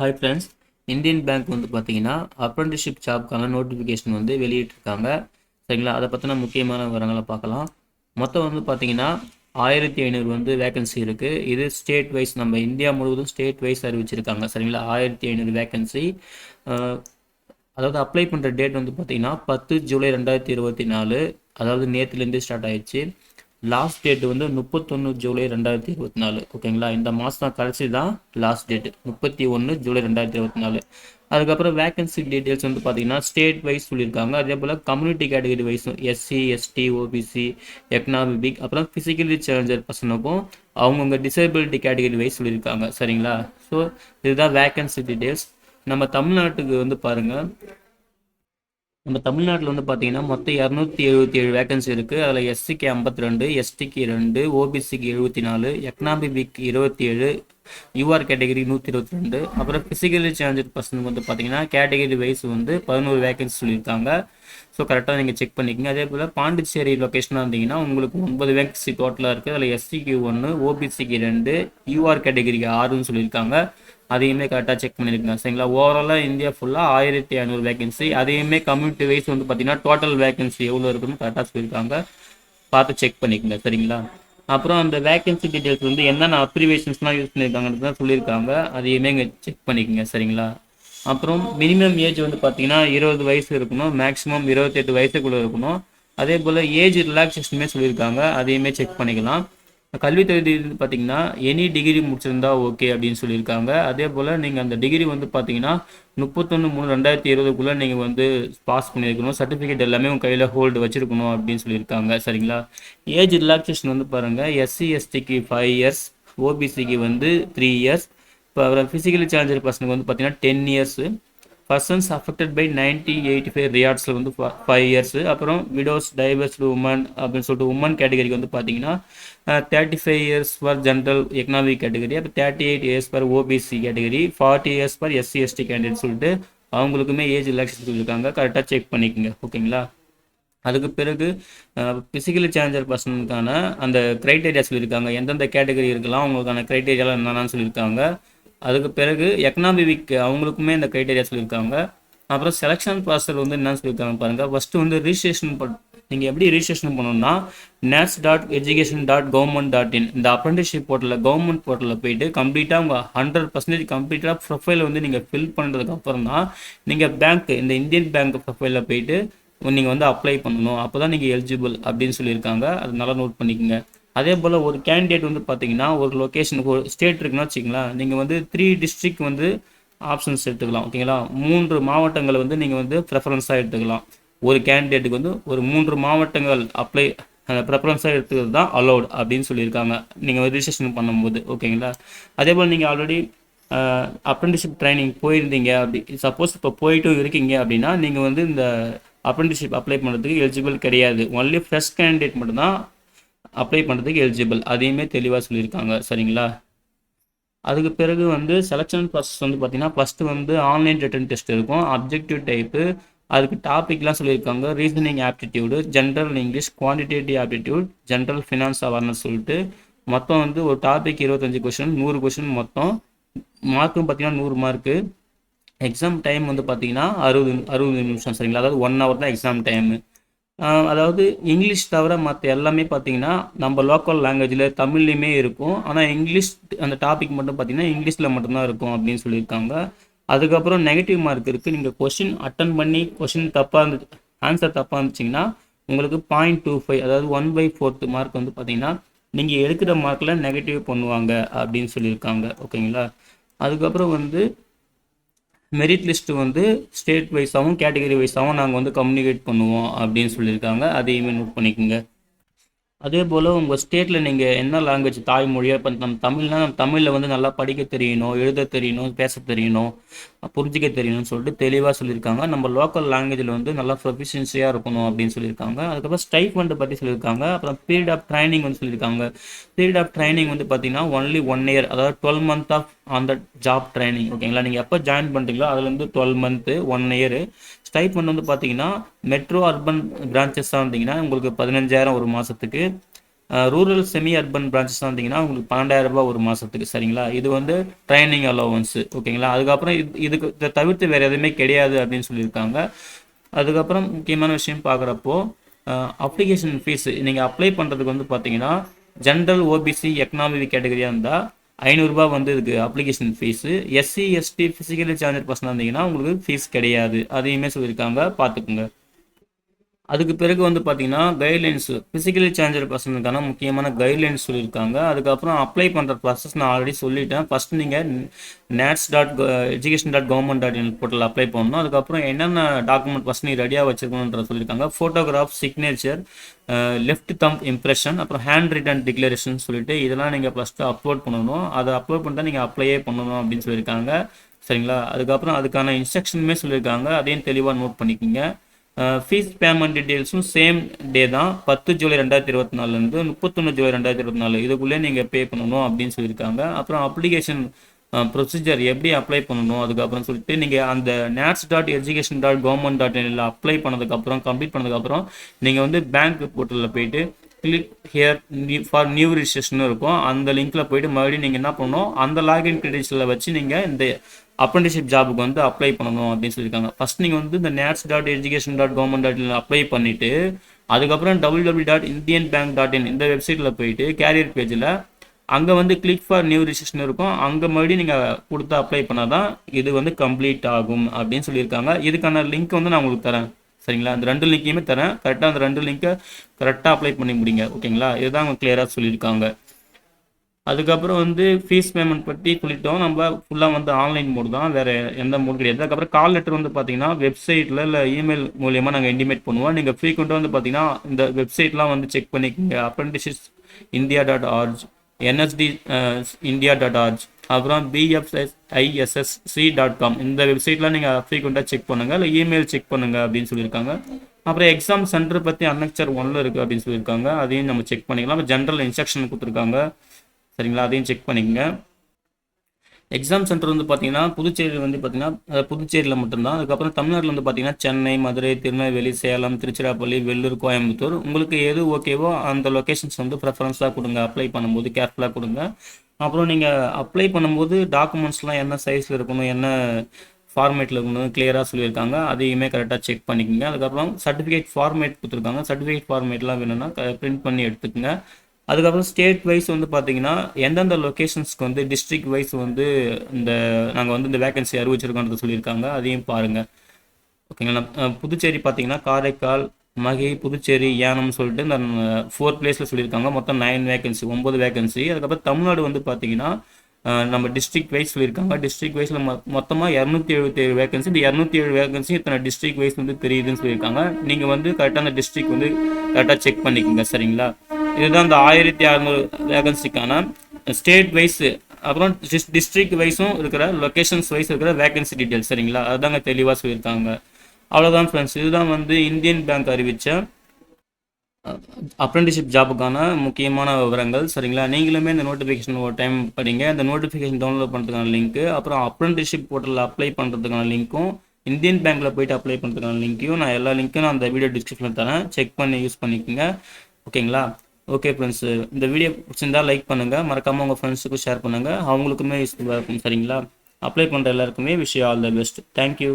Hi friends Indian bank வந்து பார்த்தீங்கன்னா apprenticeship ஜாப்க்கான notification வந்து வெளியிட்டிருக்காங்க. சரிங்களா? அதை பற்றின முக்கியமான விவரங்களை பார்க்கலாம். மொத்தம் வந்து பார்த்தீங்கன்னா ஆயிரத்தி ஐநூறு வந்து வேகன்சி இருக்குது இது ஸ்டேட் வைஸ் நம்ம இந்தியா முழுவதும் ஸ்டேட் வைஸ் அறிவிச்சிருக்காங்க. சரிங்களா? ஆயிரத்தி ஐநூறு வேகன்சி அதாவது அப்ளை பண்ணுற டேட் வந்து பார்த்தீங்கன்னா பத்து ஜூலை ரெண்டாயிரத்தி இருபத்தி நாலு. அதாவது நேற்றுலேருந்து ஸ்டார்ட் ஆயிடுச்சு. லாஸ்ட் டேட் வந்து முப்பத்தொன்று ஜூலை ரெண்டாயிரத்தி இருபத்தி நாலு. ஓகேங்களா இந்த மாதம் கடைசி தான் லாஸ்ட் டேட் முப்பத்தி ஒன்று ஜூலை ரெண்டாயிரத்தி இருபத்தி நாலு. அதுக்கப்புறம் வேகன்சி டீட்டெயில்ஸ் வந்து பார்த்தீங்கன்னா ஸ்டேட் வைஸ் சொல்லியிருக்காங்க. அதே போல் கம்யூனிட்டி கேட்டகரி வைஸும் எஸ்சி எஸ்டி ஓபிசி எக்கனாமிக் அப்புறம் ஃபிசிக்கலி சேலஞ்சர் பர்சனுக்கும் அவங்கவுங்க டிசேபிலிட்டி கேட்டகரி வைஸ் சொல்லியிருக்காங்க. சரிங்களா? ஸோ இதுதான் வேகன்சி டீட்டெயில்ஸ் நம்ம தமிழ்நாட்டுக்கு வந்து பாருங்கள் நம்ம தமிழ்நாட்டில் வந்து பார்த்தீங்கன்னா மொத்தம் இரநூத்தி எழுபத்தி ஏழு வேகன்சி இருக்குது அதில் எஸ்சிக்கு ஐம்பத்தி ரெண்டு எஸ்டிக்கு ரெண்டு ஓபிசிக்கு எழுபத்தி நாலு எக்கனாமிக் இருபத்தி ஏழு யூஆர் கேட்டகரி நூற்றி இருபத்தி ரெண்டு அப்புறம் ஃபிசிக்கலி சேலஞ்சர் பர்சனுக்கு வந்து பார்த்தீங்கன்னா கேட்டகரி வைஸ் வந்து பதினோரு வேகன்சி சொல்லியிருக்காங்க. ஸோ கரெக்டாக நீங்கள் செக் பண்ணிக்கோங்க. அதே போல் பாண்டிச்சேரி லொக்கேஷனாக இருந்தீங்கன்னா உங்களுக்கு ஒன்பது வேகன்சி டோட்டலாக இருக்குது அதில் எஸ்சிக்கு ஒன்று ஓபிசிக்கு ரெண்டு யூஆர் கேட்டகரிக்கு ஆறுன்னு சொல்லியிருக்காங்க. அதையுமே கரெக்டாக செக் பண்ணியிருக்காங்க சரிங்களா? ஓவராலாக இந்தியா ஃபுல்லாக ஆயிரத்தி ஐநூறு வேகன்சி அதையுமே கம்யூனிட்டி வைஸ் வந்து பார்த்தீங்கன்னா டோட்டல் வேகன்சி எவ்வளோ இருக்குன்னு கரெக்டாக சொல்லியிருக்காங்க. பார்த்து செக் பண்ணிக்கோங்க. சரிங்களா? அப்புறம் அந்த வேகன்சி டீட்டெயில்ஸ் வந்து என்னென்ன அப்ரிவேஷன்ஸ்லாம் யூஸ் பண்ணியிருக்காங்கன்னு தான் சொல்லியிருக்காங்க. அதையுமே இங்கே செக் பண்ணிக்கோங்க. சரிங்களா? அப்புறம் மினிமம் ஏஜ் வந்து பார்த்தீங்கன்னா இருபது வயசு இருக்கணும். மேக்ஸிமம் இருபத்தெட்டு வயசுக்குள்ளே இருக்கணும். அதே போல் ஏஜ் ரிலாக்ஸேஷனுமே சொல்லியிருக்காங்க. அதையுமே செக் பண்ணிக்கலாம். கல்வி தகுதி வந்து பார்த்தீங்கன்னா எனி டிகிரி முடிச்சிருந்தா ஓகே அப்படின்னு சொல்லியிருக்காங்க. அதே போல் நீங்கள் அந்த டிகிரி வந்து பார்த்தீங்கன்னா முப்பத்தொன்று மூணு ரெண்டாயிரத்தி இருபதுக்குள்ளே நீங்கள் வந்து பாஸ் பண்ணியிருக்கணும். சர்டிஃபிகேட் எல்லாமே உங்கள் கையில் ஹோல்டு வச்சுருக்கணும் அப்படின்னு சொல்லியிருக்காங்க. சரிங்களா? ஏஜ் ரிலாக்ஸேஷன் வந்து பாருங்கள் எஸ்சி எஸ்டிக்கு ஃபைவ் இயர்ஸ் ஓபிசிக்கு வந்து த்ரீ இயர்ஸ் இப்போ அவரை ஃபிசிக்கலி சேலஞ்சர் பர்சனுக்கு வந்து பார்த்தீங்கன்னா ten years persons affected by ninety eighty five ரியார்ட்ஸில் வந்து ஃபைவ் இயர்ஸ் அப்புறம் விடோஸ் டைவர்ஸ்டு உமன் அப்படின்னு சொல்லிட்டு உமன் கேட்டகரிக்கு வந்து பார்த்தீங்கன்னா thirty five years for general economic category அப்போ thirty eight years for OBC category forty years for SC ST candidate சொல்லிட்டு அவங்களுக்குமே ஏஜ் ரிலாக்ஸேஷன் சொல்லியிருக்காங்க கரெக்டாக செக் பண்ணிக்கோங்க. ஓகேங்களா அதுக்கு பிறகு ஃபிசிக்கலி சேஞ்சர் பர்சனுக்கான அந்த க்ரைட்டேரியா சொல்லியிருக்காங்க. எந்தெந்த கேட்டகரி இருக்கலாம் அவங்களுக்கான க்ரைட்டேரியாலாம் என்னென்னு சொல்லியிருக்காங்க. அதுக்கு பிறகு எக்கனாமிக் அவங்களுக்குமே இந்த க்ரைட்டேரியா சொல்லியிருக்காங்க. அப்புறம் செலெக்ஷன் ப்ராசஸ் வந்து என்னன்னு சொல்லியிருக்காங்க பாருங்கள் ஃபஸ்ட்டு வந்து ரிஜிஸ்ட்ரேஷன் நீங்கள் எப்படி ரிஜிஸ்ட்ரேஷன் பண்ணணும்னா NATS dot education dot government dot in இந்த அப்ரெண்டிஸ்ஷிப் போர்ட்டலில் கவர்மெண்ட் போர்ட்டலில் போயிட்டு கம்ப்ளீட்டாக உங்கள் ஹண்ட்ரட் பர்சன்டேஜ் கம்ப்ளீட்டாக ப்ரொஃபைல் வந்து நீங்கள் ஃபில் பண்ணுறதுக்கு அப்புறம் தான் நீங்கள் பேங்க் இந்த இந்தியன் பேங்க் ப்ரொஃபைலில் போயிட்டு நீங்கள் வந்து அப்ளை பண்ணணும். அப்போ தான் நீங்கள் எலிஜிபிள் அப்படின்னு சொல்லியிருக்காங்க. அது நல்லா நோட் பண்ணிக்கோங்க. அதே போல் ஒரு கேண்டிடேட் வந்து பார்த்தீங்கன்னா ஒரு லொக்கேஷனுக்கு ஒரு ஸ்டேட் இருக்குன்னா வச்சுங்களேன் நீங்கள் வந்து த்ரீ டிஸ்ட்ரிக் வந்து ஆப்ஷன்ஸ் எடுத்துக்கலாம் ஓகேங்களா மூன்று மாவட்டங்களை வந்து நீங்கள் வந்து ப்ரெஃபரன்ஸாக எடுத்துக்கலாம். ஒரு கேண்டிடேட்டுக்கு வந்து ஒரு மூன்று மாவட்டங்கள் அப்ளை அந்த ப்ரெஃபரன்ஸாக எடுத்துக்கிறது தான் அலௌட் அப்படின்னு சொல்லியிருக்காங்க. நீங்கள் ரிஜிஸ்ட்ரேஷன் பண்ணும்போது ஓகேங்களா அதே போல் நீங்கள் ஆல்ரெடி அப்ரெண்டிஷிப் ட்ரைனிங் போயிருந்தீங்க அப்படி சப்போஸ் இப்போ போயிட்டும் இருக்கீங்க அப்படின்னா நீங்கள் வந்து இந்த அப்ரெண்டிஷிப் அப்ளை பண்ணுறதுக்கு எலிஜிபிள் கிடையாது. ஒன்லி ஃப்ரெஷ் கேண்டிடேட் மட்டும்தான் அப்ளை பண்ணுறதுக்கு எலிஜிபிள் அதையுமே தெளிவாக சொல்லியிருக்காங்க. சரிங்களா? அதுக்கு பிறகு வந்து செலெக்ஷன் ப்ராசஸ் வந்து பார்த்திங்கன்னா ஃபஸ்ட்டு வந்து ஆன்லைன் ரிட்டன் டெஸ்ட் இருக்கும். அப்ஜெக்டிவ் டைப்பு அதுக்கு டாபிக்லாம் சொல்லியிருக்காங்க. Reasoning aptitude general English quantitative aptitude general finance awareness சொல்லிட்டு மொத்தம் வந்து ஒரு டாபிக் இருபத்தஞ்சி கொஷின் நூறு கொஷின் மொத்தம். மார்க்கும் பார்த்தீங்கன்னா நூறு மார்க்கு எக்ஸாம் டைம் வந்து பார்த்தீங்கன்னா அறுபது அறுபது நிமிஷம். சரிங்களா? அதாவது ஒன் ஹவர் தான் எக்ஸாம் டைமு அதாவது இங்கிலீஷ் தவிர மற்ற எல்லாமே பார்த்தீங்கன்னா நம்ம லோக்கல் லாங்குவேஜில் தமிழ்லையுமே இருக்கும். ஆனால் இங்கிலீஷ் அந்த டாபிக் மட்டும் பார்த்தீங்கன்னா இங்கிலீஷில் மட்டும்தான் இருக்கும் அப்படின்னு சொல்லியிருக்காங்க. அதுக்கப்புறம் நெகட்டிவ் மார்க் இருக்குது நீங்கள் கொஷின் அட்டன் பண்ணி கொஷின் தப்பாக இருந்து ஆன்சர் தப்பாக இருந்துச்சிங்கன்னா உங்களுக்கு பாயிண்ட் டூ ஃபைவ் அதாவது ஒன் பை ஃபோர்த்து மார்க் வந்து பார்த்தீங்கன்னா நீங்கள் எடுக்கிற மார்க்கில் நெகட்டிவ் பண்ணுவாங்க அப்படின்னு சொல்லியிருக்காங்க. ஓகேங்களா அதுக்கப்புறம் வந்து மெரிட் லிஸ்ட் வந்து ஸ்டேட் வைஸாகவும் கேட்டகரி வைஸாகவும் நாங்கள் வந்து கம்யூனிகேட் பண்ணுவோம் அப்படின்னு சொல்லியிருக்காங்க. அதையுமே நோட் பண்ணிக்கோங்க. அதே போல் உங்கள் ஸ்டேட்டில் நீங்கள் என்ன லாங்குவேஜ் தாய்மொழியாக இப்போ நம்ம தமிழ்னா நம்ம தமிழில் வந்து நல்லா படிக்க தெரியணும் எழுத தெரியணும் பேச தெரியணும் புரிஞ்சிக்க தெரியணும்னு சொல்லிட்டு தெளிவாக சொல்லியிருக்காங்க. நம்ம லோக்கல் லாங்குவேஜில் வந்து நல்லா ப்ரொஃபிஷியன்சியாக இருக்கணும் அப்படின்னு சொல்லியிருக்காங்க. அதுக்கப்புறம் ஸ்டைஃபண்டை பற்றி சொல்லியிருக்காங்க. அப்புறம் பீரியட் ஆஃப் ட்ரைனிங் வந்து சொல்லியிருக்காங்க. பீரியட் ஆஃப் ட்ரைனிங் வந்து பார்த்தீங்கன்னா ஒன்லி ஒன் இயர் அதாவது டுவெல் மந்த் ஆஃப் அந்த ஜாப் ட்ரைனிங் ஓகேங்களா நீங்கள் எப்போ ஜாயின் பண்ணுறீங்களோ அதுலேருந்து twelve month one year stipend வந்து பார்த்தீங்கன்னா மெட்ரோ அர்பன் பிரான்ச்சஸாக இருந்தீங்கன்னா உங்களுக்கு பதினஞ்சாயிரம் ஒரு மாதத்துக்கு ரூரல் செமி அர்பன் பிரான்ச்சஸ் வந்தீங்கன்னா உங்களுக்கு பன்னெண்டாயிரம் ரூபாய் ஒரு மாதத்துக்கு சரிங்களா? இது வந்து ட்ரைனிங் அலோவன்ஸு ஓகேங்களா? அதுக்கப்புறம் இது இதுக்கு இதை தவிர்த்து வேறு எதுவுமே கிடையாது அப்படின்னு சொல்லியிருக்காங்க. அதுக்கப்புறம் முக்கியமான விஷயம் பார்க்குறப்போ அப்ளிகேஷன் ஃபீஸ் நீங்கள் அப்ளை பண்ணுறதுக்கு வந்து பார்த்தீங்கன்னா ஜென்ரல் ஓபிசி எக்கனாமிக் கேட்டகரியாக இருந்தால் ஐநூறுரூபா வந்து இதுக்கு application fees SC ST physically charger பர்சனாக இருந்தீங்கன்னா உங்களுக்கு ஃபீஸ் கிடையாது. அதையுமே சொல்லியிருக்காங்க. பார்த்துக்குங்க. அதுக்கு பிறகு வந்து பார்த்தீங்கன்னா கைட்லைன்ஸ் ஃபிசிக்கலி சேஞ்சர் பர்சனுக்கான முக்கியமான கைட்லைன்ஸ் சொல்லியிருக்காங்க. அதுக்கப்புறம் அப்ளை பண்ணுற ப்ராசஸ் நான் ஆல்ரெடி சொல்லிட்டேன். ஃபஸ்ட் நீங்கள் NATS dot education dot government dot in portal apply பண்ணணும். அதுக்கப்புறம் என்னென்ன டாக்குமெண்ட் ஃபஸ்ட் நீ ரெடியாக வச்சுருக்கணுன்ற சொல்லியிருக்காங்க. Photograph signature left thumb impression அப்புறம் ஹேண்ட் ரிட்டன் டிக்ளரேஷன் சொல்லிட்டு இதெல்லாம் நீங்கள் ஃபஸ்ட்டு அப்லோட் பண்ணணும். அதை அப்லோட் பண்ணிட்டா நீங்கள் அப்ளையே பண்ணணும் அப்படின்னு சொல்லியிருக்காங்க. சரிங்களா? அதுக்கப்புறம் அதுக்கான இன்ஸ்ட்ரக்ஷனுமே சொல்லியிருக்காங்க. அதையும் தெளிவாக நோட் பண்ணிக்கிங்க. ஃபீஸ் பேமெண்ட் டீட்டெயில்ஸும் சேம் டே தான் பத்து ஜூலை ரெண்டாயிரத்தி இருபத்தி நாலுலேருந்து முப்பத்தொன்று ஜூலை ரெண்டாயிரத்தி இருபத்தி நாலு. இதுக்குள்ளே நீங்கள் பே பண்ணணும் அப்படின்னு சொல்லியிருக்காங்க. அப்புறம் அப்ளிகேஷன் ப்ரொசீஜர் எப்படி அப்ளை பண்ணணும் அதுக்கப்புறம் சொல்லிட்டு நீங்கள் அந்த NATS dot education dot government dot இனில் apply பண்ணதுக்கப்புறம் கம்ப்ளீட் பண்ணதுக்கப்புறம் நீங்கள் வந்து பேங்க் போர்ட்டலில் போயிட்டு click here for new registration இருக்கும். அந்த லிங்க்கில் போயிட்டு மறுபடியும் நீங்கள் என்ன பண்ணணும் அந்த லாகின் கிரெடிட்ஸில் வச்சு நீங்கள் இந்த அப்ரெண்டிஷிப் ஜாபுக்கு வந்து அப்ளை பண்ணணும் அப்படின்னு சொல்லியிருக்காங்க. ஃபஸ்ட் நீங்கள் வந்து இந்த NATS dot education dot government dot in apply பண்ணிவிட்டு அதுக்கப்புறம் double double dot Indian bank dot in இந்த வெப்சைட்டில் போயிட்டு கேரியர் பேஜில் அங்கே வந்து கிளிக் ஃபார் நியூ ரிஜிஸ்ட்ரேஷன் இருக்கும். அங்கே மறுபடியும் நீங்கள் கொடுத்து அப்ளை பண்ணால் தான் இது வந்து கம்ப்ளீட் ஆகும் அப்படின்னு சொல்லியிருக்காங்க. இதுக்கான லிங்க் வந்து நான் உங்களுக்கு தரேன். சரிங்களா? அந்த ரெண்டு லிங்க்கையுமே தரேன். கரெக்டாக அந்த ரெண்டு லிங்க்கை கரெக்டாக அப்ளை பண்ணி முடிங்க. ஓகேங்களா? இதுதான் அவங்க கிளியராக சொல்லியிருக்காங்க. அதுக்கப்புறம் வந்து ஃபீஸ் பேமெண்ட் பற்றி சொல்லிட்டோம். நம்ம ஃபுல்லாக வந்து ஆன்லைன் மோடு தான். வேறு எந்த மோடு கிடையாது. அதுக்கப்புறம் கால் லெட்டர் வந்து பார்த்தீங்கன்னா வெப்சைட்டில் இல்லை இமெயில் மூலியமாக நாங்கள் இன்டிமேட் பண்ணுவோம். நீங்கள் ஃப்ரீக்வெண்ட்டாக வந்து பார்த்தீங்கன்னா இந்த வெப்சைட்லாம் வந்து செக் பண்ணிக்கோங்க. Apprenticeship India dot org NST India dot org அப்புறம் பிஎஃப்எஸ் ஐஎஸ்எஸ்சி டாட் காம் இந்த வெப்சைட்லாம் நீங்கள் ஃப்ரீக்வெண்ட்டாக செக் பண்ணுங்கள் இல்லை இமெயில் செக் பண்ணுங்கள் அப்படின்னு சொல்லியிருக்காங்க. அப்புறம் எக்ஸாம் சென்டர் பற்றி அன்னக்சர் ஒன்ல இருக்குது அப்படின்னு சொல்லியிருக்காங்க. அதையும் நம்ம செக் பண்ணிக்கலாம். ஜென்ரல் இன்ஸ்ட்ரக்ஷன் கொடுத்துருக்காங்க. சரிங்களா? அதையும் செக் பண்ணிக்கங்க. எக்ஸாம் சென்டர் வந்து பார்த்தீங்கன்னா புதுச்சேரி வந்து பார்த்தீங்கன்னா புதுச்சேரியில் மட்டும்தான். அதுக்கப்புறம் தமிழ்நாட்டில் வந்து பார்த்தீங்கன்னா சென்னை மதுரை திருநெல்வேலி சேலம் திருச்சிராப்பள்ளி வெள்ளூர் கோயம்புத்தூர். உங்களுக்கு எது ஓகேவோ அந்த லொக்கேஷன்ஸ் வந்து ப்ரெஃபரன்ஸாக கொடுங்க. அப்ளை பண்ணும்போது கேர்ஃபுல்லாக கொடுங்க. அப்புறம் நீங்கள் அப்ளை பண்ணும்போது டாக்குமெண்ட்ஸ்லாம் என்ன சைஸில் இருக்கணும் என்ன ஃபார்மேட்டில் இருக்கணும் கிளியராக சொல்லியிருக்காங்க. அதையுமே கரெக்டாக செக் பண்ணிக்கோங்க. அதுக்கப்புறம் சர்டிஃபிகேட் ஃபார்மேட் கொடுத்துருக்காங்க. சர்டிஃபிகேட் ஃபார்மேட்லாம் வேணும்னா பிரிண்ட் பண்ணி எடுத்துக்கோங்க. அதுக்கப்புறம் ஸ்டேட் வைஸ் வந்து பார்த்தீங்கன்னா எந்தெந்த லொக்கேஷன்ஸ்க்கு வந்து டிஸ்ட்ரிக்ட் வைஸ் வந்து இந்த நாங்கள் வந்து இந்த வேகன்சி அறிவிச்சிருக்கோன்றது சொல்லியிருக்காங்க அதையும் பாருங்கள் ஓகேங்களா புதுச்சேரி பார்த்தீங்கன்னா காரைக்கால் மகி புதுச்சேரி ஏனம்னு சொல்லிட்டு இந்த ஃபோர் பிளேஸில் சொல்லியிருக்காங்க. மொத்தம் நைன் வேகன்சி ஒம்பது வேகன்சி அதுக்கப்புறம் தமிழ்நாடு வந்து பார்த்தீங்கன்னா நம்ம டிஸ்ட்ரிக்ட் வைஸ் சொல்லியிருக்காங்க. டிஸ்ட்ரிக்ட் வைஸில் மொ மொத்தமாக இரநூத்தி எழுபத்தி ஏழு வேகன்சி இந்த இரநூத்தி ஏழு வேகன்சி இத்தனை டிஸ்ட்ரிக்ட் வைஸ் வந்து தெரியுதுன்னு சொல்லியிருக்காங்க. நீங்கள் வந்து கரெக்டாக அந்த டிஸ்ட்ரிக்ட் வந்து கரெக்டாக செக் பண்ணிக்கோங்க சரிங்களா? இதுதான் இந்த ஆயிரத்தி அறநூறு வேகன்சிக்கான ஸ்டேட் வைஸ் அப்புறம் டிஸ்ட்ரிக்ட் வைஸும் இருக்கிற லொக்கேஷன்ஸ் வைஸ் இருக்கிற வேகன்சி டீட்டெயில்ஸ் சரிங்களா? அதுதாங்க தெளிவாக சொல்லியிருக்காங்க. அவ்வளோதான் ஃப்ரெண்ட்ஸ் இதுதான் வந்து இந்தியன் பேங்க் அறிவித்த அப்ரெண்டிஷிப் ஜாபுக்கான முக்கியமான விவரங்கள் சரிங்களா? நீங்களுமே இந்த நோட்டிஃபிகேஷன் ஒரு டைம் படிங்க. இந்த நோட்டிஃபிகேஷன் டவுன்லோட் பண்ணுறதுக்கான லிங்க்கு அப்புறம் அப்ரெண்டிஷிப் போர்ட்டலில் அப்ளை பண்ணுறதுக்கான லிங்க்கும் இந்தியன் பேங்க்கில் போயிட்டு அப்ளை பண்ணுறதுக்கான லிங்க்கையும் நான் எல்லா லிங்க்கும் நான் அந்த வீடியோ டிஸ்கிரிப்ஷனில் தரேன். செக் பண்ணி யூஸ் பண்ணிக்கோங்க. ஓகேங்களா? ஓகே ஃப்ரெண்ட்ஸ் இந்த வீடியோ பிடிச்சிருந்தா லைக் பண்ணுங்கள் மறக்காமல் உங்கள் ஃப்ரெண்ட்ஸுக்கும் ஷேர் பண்ணுங்கள் அவங்களுக்குமே யூஸ்ஃபுல்லாக இருக்கும் சரிங்களா? அப்ளை பண்ணுற எல்லாருக்குமே விஷயம் ஆல் த பெஸ்ட் தேங்க்யூ